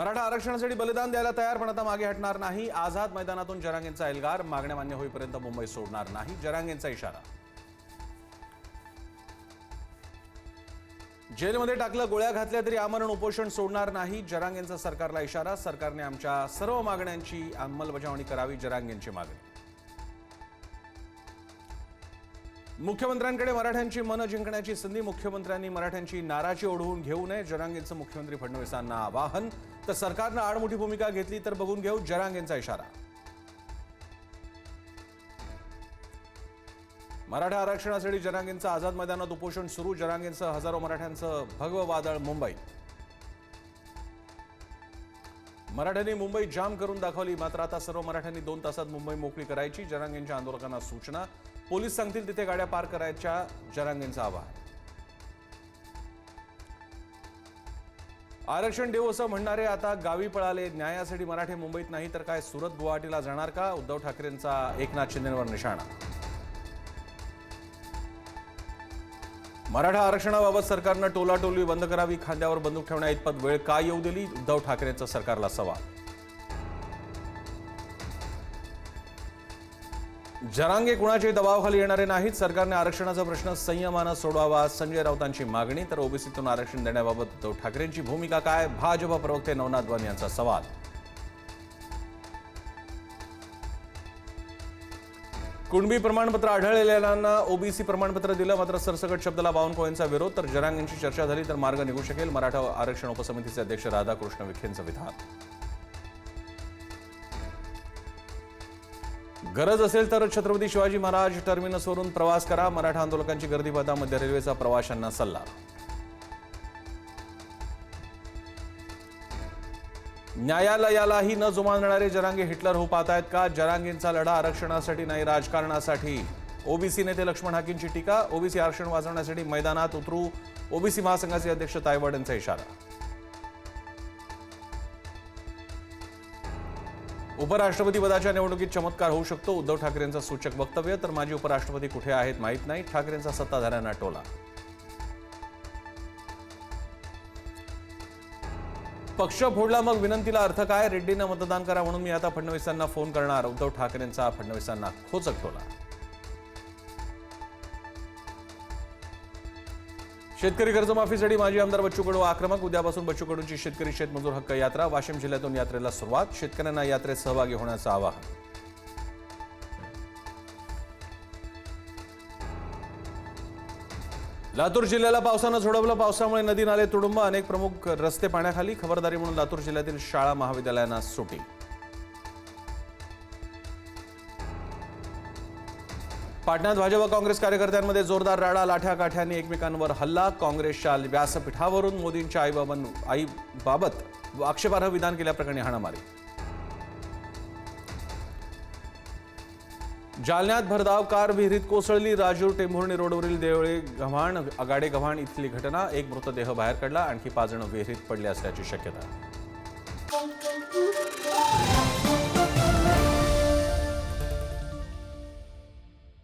मराठा आरक्षणासाठी बलिदान द्यायला तयार पण आता मागे हटणार नाही. आझाद मैदानातून जरांगेंचा एल्गार मागण्या मान्य होईपर्यंत मुंबई सोडणार नाही. जरांगेंचा इशारा. जेलमध्ये टाकलं गोळ्या घातल्या तरी आमरण उपोषण सोडणार नाही. जरांगेंचा सरकारला इशारा. सरकारने आमच्या सर्व मागण्यांची अंमलबजावणी करावी जरांगेंची मागणी. मुख्यमंत्र्यांकडे मराठ्यांची मनं जिंकण्याची संधी मुख्यमंत्र्यांनी मराठ्यांची नाराजी ओढवून घेऊ नये. जरांगेंचं मुख्यमंत्री फडणवीसांना आवाहन. तर सरकारनं आडमोठी भूमिका घेतली तर बघून घेऊ जरांगेंचा इशारा. मराठा आरक्षणासाठी जरांगेंचं आझाद मैदानात उपोषण सुरू. जरांगेंसह हजारो मराठ्यांचं भगवं वादळ मुंबई. मराठ्यांनी मुंबई जाम करून दाखवली. मात्र आता सर्व मराठ्यांनी दोन तासात मुंबई मोकळी करायची. जरांगेंच्या आंदोलकांना सूचना. पोलीस सांगतील तिथे गाड्या पार करायच्या. जरांगेंचं आवाहन. आरक्षण देऊ असं म्हणणारे आता गावी पळाले. न्यायासाठी मराठे मुंबईत नाही तर काय सुरत गुवाहाटीला जाणार का? उद्धव ठाकरेंचा एकनाथ शिंदेवर निशाणा. मराठा आरक्षणाबाबत सरकारनं टोलाटोली बंद करावी खांद्यावर बंदूक ठेवण्या इतपत वेळ का येऊ दिली? उद्धव ठाकरेंचा सरकारला सवाल जरांगे कुणाच्याही दबावाखाली येणारे नाहीत. सरकारने आरक्षणाचा प्रश्न संयमानं सोडवावा संजय राऊतांची मागणी. तर ओबीसीतून आरक्षण देण्याबाबत उद्धव ठाकरेंची भूमिका काय? भाजप प्रवक्ते नवनाथ वन यांचा सवाल. कुणबी प्रमाणपत्र आढळलेल्यांना ओबीसी प्रमाणपत्र दिलं मात्र सरसकट शब्दाला बावनकुळेंचा विरोध. तर जरांगेंची चर्चा झाली तर मार्ग निघू शकेल. मराठा आरक्षण उपसमितीचे अध्यक्ष राधाकृष्ण विखेंचं विधान. गरज असेल तर छत्रपती शिवाजी महाराज टर्मिनसवरून प्रवास करा. मराठा आंदोलकांची गर्दी पाहता मध्य रेल्वेचा प्रवाशांना सल्ला. न्यायालयालाही न जुमानणारे जरांगे हिटलर हो पाहतायत का? जरांगेंचा लढा आरक्षणासाठी नाही राजकारणासाठी. ओबीसी नेते लक्ष्मण हाकींची टीका. ओबीसी आरक्षण वाचवण्यासाठी मैदानात उतरू. ओबीसी महासंघाचे अध्यक्ष तायवाड यांचा इशारा. उपराष्ट्रपती पदाच्या निवडणुकीत चमत्कार होऊ शकतो. उद्धव ठाकरेंचं सूचक वक्तव्य तर माजी उपराष्ट्रपती कुठे आहेत माहीत नाही. ठाकरेंचा सत्ताधाऱ्यांना टोला. पक्ष फोडला मग विनंतीला अर्थ काय? रेड्डींना मतदान करा म्हणून मी आता फडणवीसांना फोन करणार. उद्धव ठाकरेंचा फडणवीसांना खोचक टोला. शेतकरी कर्जमाफीसाठी माजी आमदार बच्चू कडू आक्रमक. उद्यापासून बच्चू कडूंची शेतकरी शेतमजूर हक्क यात्रा. वाशिम जिल्ह्यातून यात्रेला सुरुवात. शेतकऱ्यांना यात्रेत सहभागी होण्याचं आवाहन. लातूर जिल्ह्याला पावसानं झोडवलं पावसामुळे नदी नाले तुडुंब अनेक प्रमुख रस्ते पाण्याखाली. खबरदारी म्हणून लातूर जिल्ह्यातील शाळा महाविद्यालयांना सुटी. पाटण्यात भाजप काँग्रेस कार्यकर्त्यांमध्ये जोरदार राडा लाठ्या काठ्यांनी एकमेकांवर हल्ला काँग्रेसच्या व्यासपीठावरून मोदींच्या आईबाबां आईबाबत आक्षेपार्ह विधान केल्याप्रकरणी हाणामारी. जालन्यात भरधाव कार विहिरीत कोसळली. राजूर टेंभुर्णी रोडवरील देवळे गव्हाण आगाडे गव्हाण इथली घटना. एक मृतदेह बाहेर काढला. आणखी पाच जण विहिरीत पडले असल्याची शक्यता.